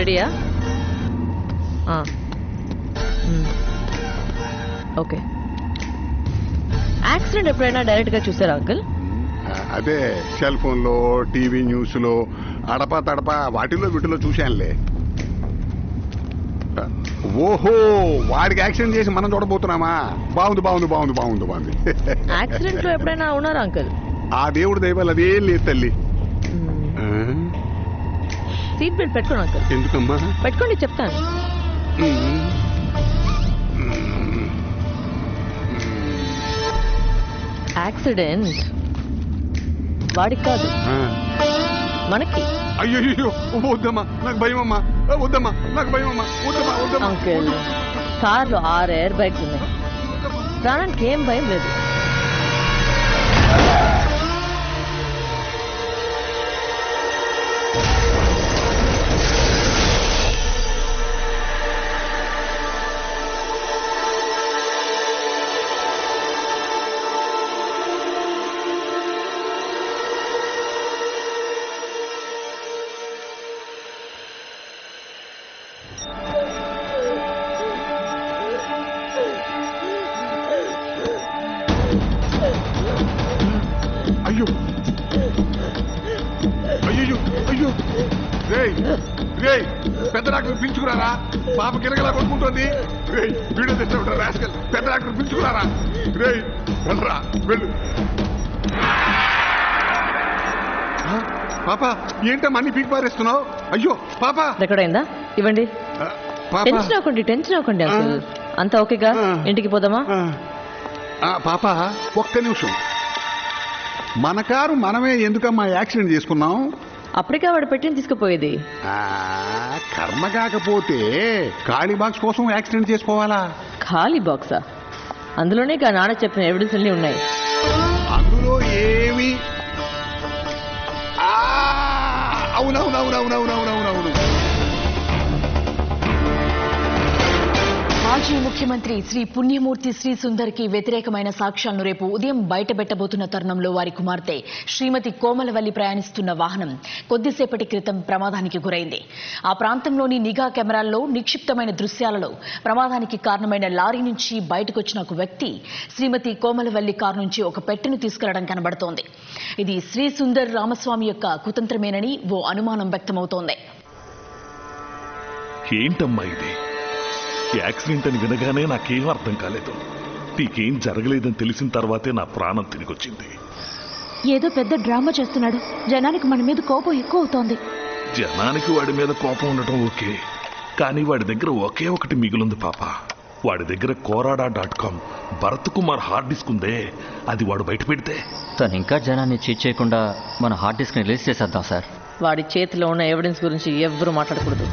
రెడీయా. Okay. Accident ఎప్పుడైనా డైరెక్ట్గా చూసారా అంకుల్? అదే సెల్ ఫోన్లో టీవీ న్యూస్లో అడపా తడపా వాటిలో వీటిలో చూశానులే. ఓహో వాడికి యాక్సిడెంట్ చేసి మనం చూడబోతున్నామా? బాగుంది బాగుంది బాగుంది బాగుంది బాగుంది. యాక్సిడెంట్లో ఎప్పుడైనా ఉన్నారా అంకుల్? ఆ దేవుడి దైవాలు అదేం లేదు తల్లి? సీట్ బెల్ట్ పెట్టుకోండి అంకుల్. ఎందుకమ్మా? పెట్టుకోండి చెప్తాను. యాక్సిడెంట్ వాడికి కాదు. మనకి. అయ్యో అయ్యో వద్దమ్మా నాకు భయం అమ్మా వద్దమ్మా నాకు భయం అమ్మా వద్దమ్మా వద్దమ్మా. అంకుల్ కార్లో ఆరు ఎయిర్ బ్యాగ్స్ ఉన్నాయి. ప్రాణానికి ఏం భయం లేదు. పెద్ద డాక్టర్ పిలుచుకురారా? పాప కిరగలా కొట్టుకుంటోంది. రేయ్ వీడియో తెచ్చాడు రాస్కల్. పెద్ద డాక్టర్ పిలుచుకురారా? రేయ్ వెళ్ళరా వెళ్ళు. పాప ఏంటమ్మా అన్ని పీకి పారేస్తున్నావు? అయ్యో పాప! రికార్డ్ అయిందా? ఇవ్వండి. టెన్షన్ అవ్వకండి టెన్షన్ అవ్వకండి అంకుల్ అంతా ఓకేగా. ఇంటికి పోదామా? పాప ఒక్క నిమిషం. మన కారు మనమే ఎందుకమ్మా యాక్సిడెంట్ చేసుకున్నాం? అప్పటికే వాడు పెట్టిన తీసుకుపోయేది. కర్మ కాకపోతే ఖాళీ బాక్స్ కోసం యాక్సిడెంట్ చేసుకోవాలా? ఖాళీ బాక్సా? అందులోనే నాన్న చెప్పిన ఎవిడెన్స్ అన్ని ఉన్నాయి. మాజీ ముఖ్యమంత్రి శ్రీ పుణ్యమూర్తి శ్రీ సుందర్కి వ్యతిరేకమైన సాక్ష్యాలను రేపు ఉదయం బయటపెట్టబోతున్న తరుణంలో వారి కుమార్తె శ్రీమతి కోమలవల్లి ప్రయాణిస్తున్న వాహనం కొద్దిసేపటి క్రితం ప్రమాదానికి గురైంది. ఆ ప్రాంతంలోని నిఘా కెమెరాల్లో నిక్షిప్తమైన దృశ్యాలలో ప్రమాదానికి కారణమైన లారీ నుంచి బయటకొచ్చిన ఒక వ్యక్తి శ్రీమతి కోమలవల్లి కారు నుంచి ఒక పెట్టెను తీసుకెళ్ళడం కనబడుతోంది. ఇది శ్రీ సుందర్ రామస్వామి యొక్క కుతంత్రమేనని ఓ అనుమానం వ్యక్తమవుతోంది. ఏంటమ్మా ఇది? యాక్సిడెంట్ అని వినగానే నాకేం అర్థం కాలేదు. నీకేం జరగలేదని తెలిసిన తర్వాతే నా ప్రాణం తిరిగొచ్చింది. ఏదో పెద్ద డ్రామా చేస్తున్నాడు. జనానికి మన మీద కోపం ఎక్కువ అవుతోంది జనానికి వాడి మీద కోపం ఉండటం ఓకే. కానీ వాడి దగ్గర ఒకే ఒకటి మిగిలింది పాప. వాడి దగ్గర Korada dot com Bharat Kumar hard disk ఉందే. అది వాడు బయట పెడితే. తను ఇంకా జనాన్ని చీట్ చేయకుండా మన హార్డ్ డిస్క్ని రిలీజ్ చేసేద్దాం సార్. వాడి చేతిలో ఉన్న ఎవిడెన్స్ గురించి ఎవ్వరూ మాట్లాడకూడదు.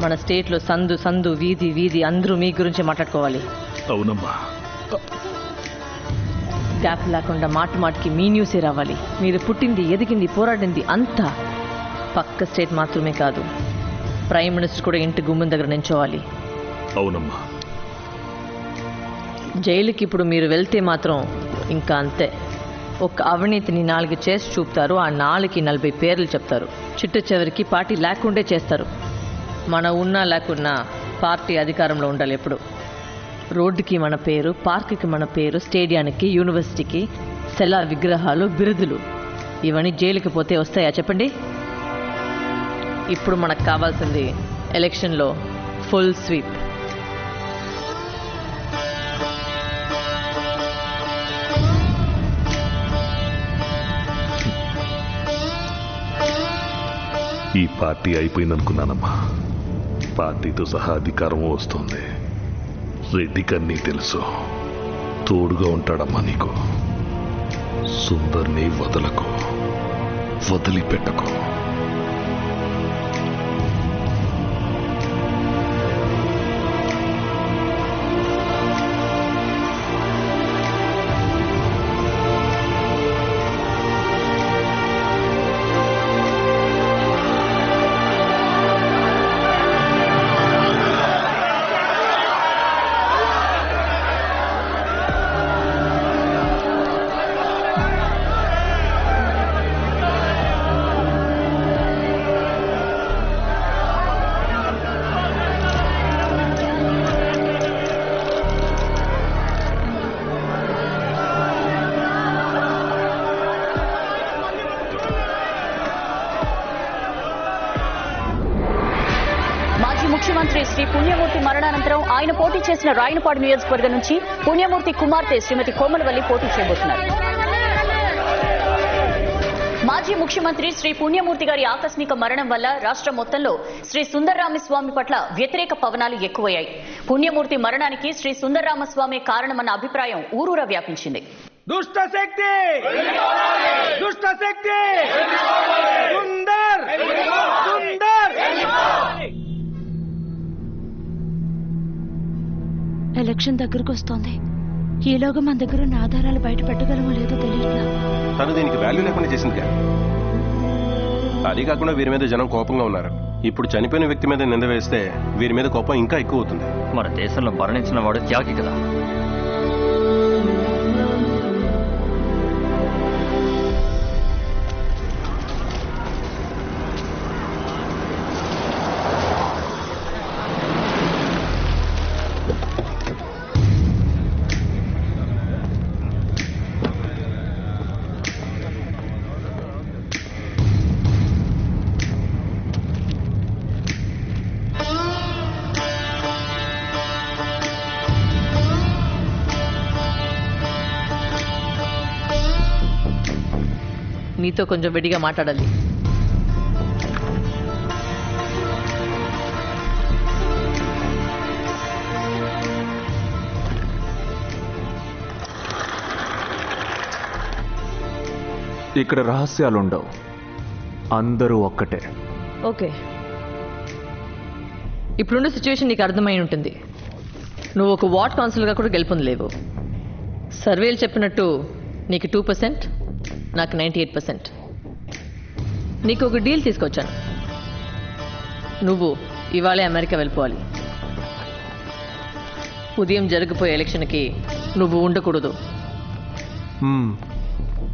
మన స్టేట్లో సందు సందు వీధి వీధి అందరూ మీ గురించి మాట్లాడుకోవాలి. అవునమ్మా. గ్యాప్ లేకుండా మాట మాటికి మీ న్యూసే రావాలి. మీరు పుట్టింది ఎదిగింది పోరాడింది అంతా పక్క స్టేట్ మాత్రమే కాదు. ప్రైమ్ మినిస్టర్ కూడా ఇంటి గుమ్మం దగ్గర నించోవాలి. అవునమ్మా. జైలుకి ఇప్పుడు మీరు వెళ్తే మాత్రం ఇంకా అంతే. ఒక అవినీతిని నాలుగు చేసి చూపుతారు ఆ నాలుగుకి నలభై పేర్లు చెప్తారు. చిట్ట చివరికి పార్టీ లేకుండే చేస్తారు. మన ఉన్నా లేకున్నా పార్టీ అధికారంలో ఉండాలి ఎప్పుడు. రోడ్డుకి మన పేరు పార్కుకి మన పేరు స్టేడియానికి యూనివర్సిటీకి సెలా విగ్రహాలు బిరుదులు ఇవన్నీ జైలుకి పోతే వస్తాయా చెప్పండి? ఇప్పుడు మనకు కావాల్సింది ఎలక్షన్లో ఫుల్ స్వీప్. ఈ పార్టీ అయిపోయిందనుకున్నానమ్మా. పార్టీతో సహా అధికారం వస్తుంది. రెడ్డికి అన్నీ తెలుసు. తోడుగా ఉంటాడమ్మా నీకు. సుందర్ని వదలకు. వదిలిపెట్టకు. ఆయన పోటీ చేసిన రాయనపాడు నియోజకవర్గం నుంచి పుణ్యమూర్తి కుమార్తె శ్రీమతి కోమలవల్లి పోటీ చేయబోతున్నారు. మాజీ ముఖ్యమంత్రి శ్రీ పుణ్యమూర్తి గారి ఆకస్మిక మరణం వల్ల రాష్ట్రం మొత్తంలో శ్రీ సుందరరామస్వామి పట్ల వ్యతిరేక పవనాలు ఎక్కువయ్యాయి. పుణ్యమూర్తి మరణానికి శ్రీ సుందరరామస్వామి కారణమన్న అభిప్రాయం ఊరూరా వ్యాపించింది. దుష్ట శక్తి! దుష్ట శక్తి! సుందర్! ఎలక్షన్ దగ్గరకు వస్తోంది. ఈలోగా మన దగ్గర ఉన్న ఆధారాలు బయట పెట్టగలమో లేదో తెలియట్లా. తను దీనికి వాల్యూ లేకుండా చేసింది కదా. అది కాకుండా వీరి మీద జనం కోపంగా ఉన్నారు. ఇప్పుడు చనిపోయిన వ్యక్తి మీద నింద వేస్తే వీరి మీద కోపం ఇంకా ఎక్కువ అవుతుంది. మన దేశంలో మరణించిన వాడు త్యాగి కదా. నీతో కొంచెం విడిగా మాట్లాడాలి. ఇక్కడ రహస్యాలుండవు. అందరూ ఒక్కటే. ఓకే. ఇప్పుడున్న సిచ్యువేషన్ నీకు అర్థమై ఉంటుంది. నువ్వు ఒక వార్డ్ కౌన్సిలర్గా కూడా గెలుపొందలేవు. సర్వేలు చెప్పినట్టు నీకు టూ పర్సెంట్ నాకు నైంటీ ఎయిట్ పర్సెంట్. నీకు ఒక డీల్ తీసుకొచ్చాను. నువ్వు ఇవాళే అమెరికా వెళ్ళిపోవాలి. ఉదయం జరగబోయే ఎలక్షన్కి నువ్వు ఉండకూడదు.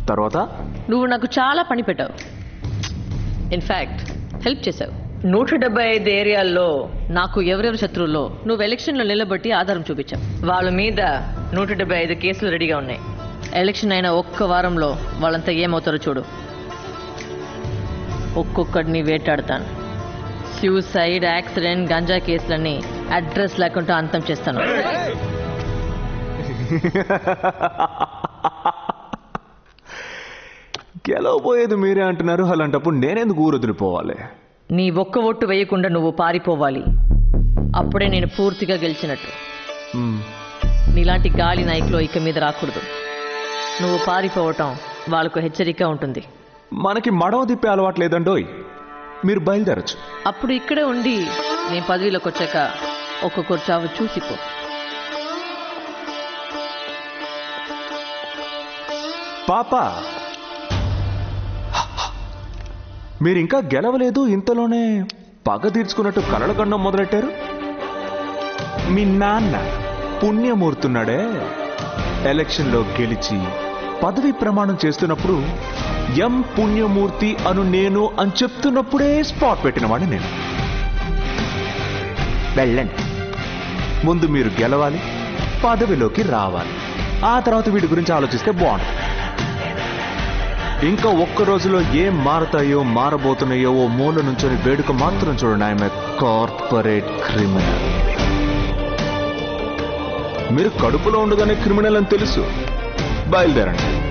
తర్వాత? నువ్వు నాకు చాలా పని పెట్టావు. ఇన్ఫ్యాక్ట్ హెల్ప్ చేశావు. నూట డెబ్బై ఐదు ఏరియాల్లో నాకు ఎవరెవరు శత్రువుల్లో నువ్వు ఎలక్షన్లో నిలబట్టి ఆధారం చూపించావు. వాళ్ళ మీద నూట డెబ్బై ఐదు కేసులు రెడీగా ఉన్నాయి. ఎలక్షన్ అయిన ఒక్క వారంలో వాళ్ళంతా ఏమవుతారో చూడు. ఒక్కొక్కడిని వేటాడతాను. సూసైడ్ యాక్సిడెంట్ గంజా కేసులన్నీ అడ్రస్ లేకుండా అంతం చేస్తాను. గెలవబోయేది మీరే అంటున్నారు అలాంటప్పుడు నేనెందుకు ఊరు వదిలిపోవాలి నీ ఒక్క ఓటు వేయకుండా నువ్వు పారిపోవాలి. అప్పుడే నేను పూర్తిగా గెలిచినట్టు. నీలాంటి గాలి నాయకులు ఇక మీద రాకూడదు. నువ్వు పారిపోవటం వాళ్ళకు హెచ్చరిక ఉంటుంది. మనకి మడవ తిప్పే అలవాటు లేదండోయ్. మీరు బయలుదేరచ్చు. అప్పుడు ఇక్కడే ఉండి నేను పదవిలోకి వచ్చాక ఒక్కొక్కరు చావు చూసిపో పాప! మీరు ఇంకా గెలవలేదు ఇంతలోనే పగ తీర్చుకున్నట్టు కలలు గండం మొదలెట్టారు? మీ నాన్న పుణ్యమూర్తున్నాడే. ఎలక్షన్లో గెలిచి పదవి ప్రమాణం చేస్తున్నప్పుడు ఎం పుణ్యమూర్తి అను నేను అని చెప్తున్నప్పుడే స్పాట్ పెట్టినవాడిని నేను. వెళ్ళండి. ముందు మీరు గెలవాలి పదవిలోకి రావాలి. ఆ తర్వాత వీటి గురించి ఆలోచిస్తే బాగుంటుంది. ఇంకా ఒక్క రోజులో ఏం మారతాయో మారబోతున్నాయో ఓ మూల నుంచొని వేడుక మాత్రం చూడండి. ఆమె కార్పొరేట్ క్రిమినల్ మీరు కడుపులో ఉండగానే క్రిమినల్ అని తెలుసు. బయలుదేరండి